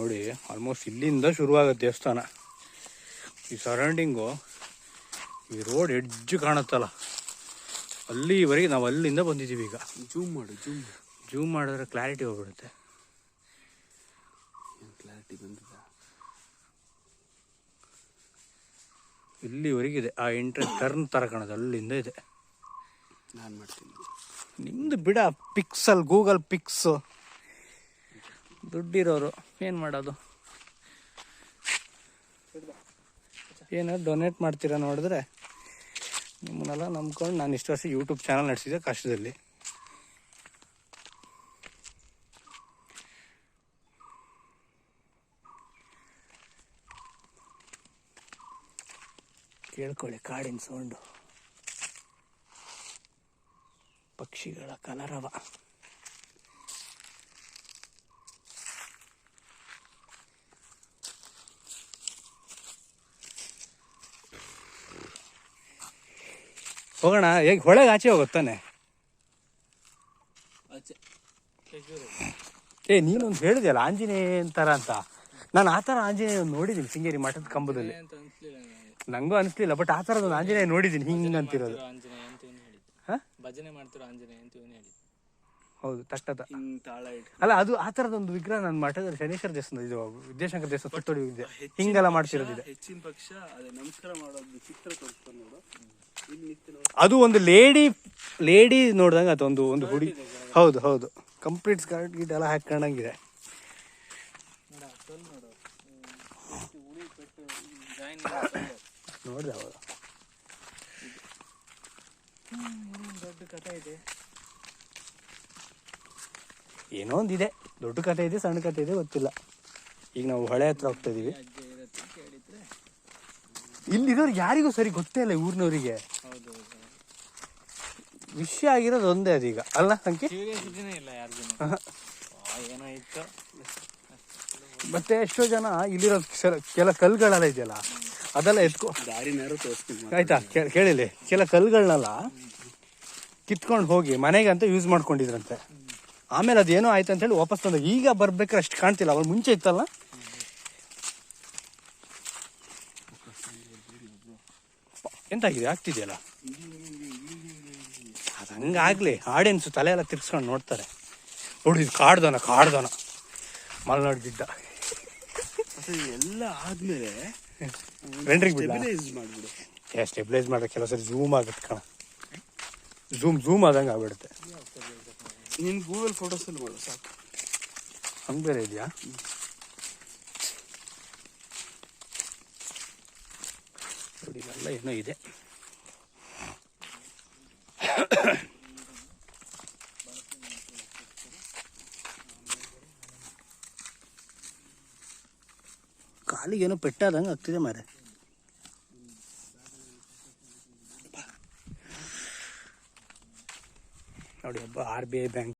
ನೋಡಿ ಆಲ್ಮೋಸ್ಟ್ ಇಲ್ಲಿಂದ ಶುರುವಾಗುತ್ತೆ ದೇವಸ್ಥಾನ. ಈ ಸರೌಂಡಿಂಗು ಈ ರೋಡ್ ಎಡ್ಜ್ ಕಾಣುತ್ತಲ್ಲ. ಅಲ್ಲಿವರೆಗೆ ನಾವು ಅಲ್ಲಿಂದ ಬಂದಿದ್ದೀವಿ ಈಗ. ಜೂಮ್ ಮಾಡು ಜೂಮ್ ಜೂಮ್ ಮಾಡಿದ್ರೆ ಕ್ಲಾರಿಟಿ ಹೋಗ್ಬಿಡುತ್ತೆ. ಕ್ಲಾರಿಟಿ ಬಂದಿದೆ? ಇಲ್ಲಿವರೆಗಿದೆ ಆ ಎಂಟ್ರೆನ್ಸ್ ಟರ್ನ್ ಥರ ಕಾಣೋದು ಅಲ್ಲಿಂದ ಇದೆ. ನಾನು ಮಾಡ್ತೀನಿ. ನಿಮ್ದು ಬಿಡ ಪಿಕ್ಸಲ್ ಗೂಗಲ್ ಪಿಕ್ಸ್ ದುಡ್ಡಿರೋರು. ಏನು ಮಾಡೋದು? ಏನು ಡೊನೇಟ್ ಮಾಡ್ತೀರಾ ನೋಡಿದ್ರೆ ನಿಮ್ಮನ್ನೆಲ್ಲ ನಂಬ್ಕೊಂಡು ನಾನು ಇಷ್ಟು ವರ್ಷ ಯೂಟ್ಯೂಬ್ ಚಾನಲ್ ನಡೆಸಿದ್ದೆ ಕಷ್ಟದಲ್ಲಿ ಕೇಳ್ಕೊಳ್ಳಿ ಕಾಡಿನ ಸೌಂಡು. ಪಕ್ಷಿಗಳ ಕಲರವ. ಹೋಗೋಣ ಹೇಗೆ ಹೊಳೆಗೆ ಆಚೆ ಹೋಗುತ್ತಾನೆ ಏ ನೀನೊಂದು ಹೇಳಿದೆಯಲ್ಲ ಆಂಜನೇಯ ಅಂತಾರ ಅಂತ. ನಾನು ಆ ಥರ ಆಂಜನೇಯ ನೋಡಿದ್ದೀನಿ ಸಿಂಗೇರಿ ಮಠದ ಕಂಬದಲ್ಲಿ. ನಂಗೂ ಅನಿಸ್ಲಿಲ್ಲ ಬಟ್ ಆ ಥರದೊಂದು ಆಂಜನೇಯ ನೋಡಿದ್ದೀನಿ ಹಿಂಗೆ ಅಂತಿರೋದು? ಭಜನೆ ಮಾಡ್ತಿರೋ ಆಂಜನೇಯ ಅಂತ ಹೌದು ತಟ್ಟದ. ಹಿಂಗ್ ತಾಳ ಇಟ್ಟು ಅಲ್ಲ ಅದು ಆ ಥರದೊಂದು ವಿಗ್ರಹ ನನ್ನ ಮಠದಲ್ಲಿ ಶನೇಶ್ವರ ದೇವಸ್ಥಾನ ಇದು ವಿದ್ಯಾಶಂಕರ ದೇವಸ್ಥಾನ ಸುತ್ತೋಡಿ ಇದೆ ಹಿಂಗೆಲ್ಲ ಮಾಡ್ತಿರೋದಿದೆ. ಹೆಚ್ಚಿನ ಪಕ್ಷ ಅದೇ ನಮಸ್ಕಾರ ಮಾಡೋದು ಚಿತ್ರ ತೋರಿಸ್ಕೊಂಡು ನೋಡು. ಇಲ್ಲಿ ನಿಂತು ನೋಡು. ಅದು ಒಂದು ಲೇಡಿ ಲೇಡಿ ನೋಡ್ದಂಗೆ ಅದೊಂದು ಒಂದು ಹುಡಿ. ಹುಡುಗಿ ಹೌದು ಹೌದು. ಕಂಪ್ಲೀಟ್ ಸ್ಕರ್ಟ್ ಗೀಟ್ ಎಲ್ಲ ಹಾಕೊಂಡಂಗಿದೆ ಜಾಯಿನ್ ನೋಡಿದೆ ಹೌದು ದೊಡ್ಡ ಕಥೆ ಇದೆ. ಏನೋ ಒಂದಿದೆ. ದೊಡ್ಡ ಕತೆ ಇದೆ ಸಣ್ಣ ಕತೆ ಇದೆ ಗೊತ್ತಿಲ್ಲ. ಈಗ ನಾವು ಹೊಳೆ ಹತ್ರ ಹೋಗ್ತಾ ಇದೀವಿ. ಇಲ್ಲಿರೋರು ಯಾರಿಗೂ ಸರಿ ಗೊತ್ತೇ ಇಲ್ಲ ಊರಿನವರಿಗೆ. ವಿಷಯ ಆಗಿರೋದು ಒಂದೇ ಅದೀಗ ಅಲ್ಲ ಸಂಖ್ಯೆ ಕ್ಯೂರಿಯಾಸಿಟಿನೇ ಇಲ್ಲ ಯಾರಿಗೂ ಏನೋ ಇತ್ತು. ಮತ್ತೆ ಎಷ್ಟೋ ಜನ ಇಲ್ಲಿರೋ ಕೆಲ- ಕೆಲ ಕಲ್ಗಳೆಲ್ಲ ಇದೆಯಲ್ಲ ಅದೆಲ್ಲ ಎತ್ಕೊ ಆಯ್ತಾ? ಕೇ- ಕೇಳಿಲಿ ಕೆಲ ಕಲ್ಗಳನ್ನೆಲ್ಲ ಕಿತ್ಕೊಂಡು ಹೋಗಿ ಮನೆಗೆ ಅಂತ ಯೂಸ್ ಮಾಡ್ಕೊಂಡಿದ್ರಂತೆ. ಆಮೇಲೆ ಅದೇನೋ ಆಯ್ತು ಅಂತ ಹೇಳಿ ವಾಪಸ್ ತಂದಾಗ ಈಗ ಬರ್ಬೇಕಾದ್ರೆ ಅಷ್ಟು ಕಾಣ್ತಿಲ್ಲ. ಅವಾಗ ಮುಂಚೆ ಇತ್ತಲ್ಲ? ಎಂತಾಗಿದೆ ಆಗ್ತಿದೆಯಲ್ಲ? ಅದು ಹಂಗಾಗ್ಲಿ. ಆಡಿಯನ್ಸ್ ತಲೆ ಎಲ್ಲ ತಿರ್ಸ್ಕೊಂಡು ನೋಡ್ತಾರೆ. ನೋಡಿ ಇದು ಕಾಡ್ದನ ಕಾಡ್ದನ ಮಲೆನಾಡು ಗಿಡ್ಡ ಎಲ್ಲ ಆದ್ಮೇಲೆ ರೆಂಡ್ರಿಗೆ ಮಾಡ್ಬಿಡು. ಸ್ಟೆಬಿಲೈಸ್ ಮಾಡೋಕೆ ಕೆಲವು ಸರಿ ಝೂಮ್ ಆಗುತ್ತೆ ಕಣ. ಜೂಮ್ ಜೂಮ್ ಆದಂಗೆ ಆಗ್ಬಿಡುತ್ತೆ. ನೀನ್ ಗೂಗಲ್ ಫೋಟೋಸ್ ಅಲ್ಲಿ ಮಾಡು, ಸಾಕು. ಹಂಗೆ ಬೇರೆ ಇದೆಯಾ? ನೋಡಿ ಏನೋ ಇದೆ. ಕಾಲಿಗೆ ಏನೋ ಪೆಟ್ಟಾದಂಗೆ ಆಗ್ತಿದೆ ಮಾರೆ ನೋಡಿ ಒಬ್ಬ ಆರ್ ಬಿ ಐ ಬ್ಯಾಂಕ್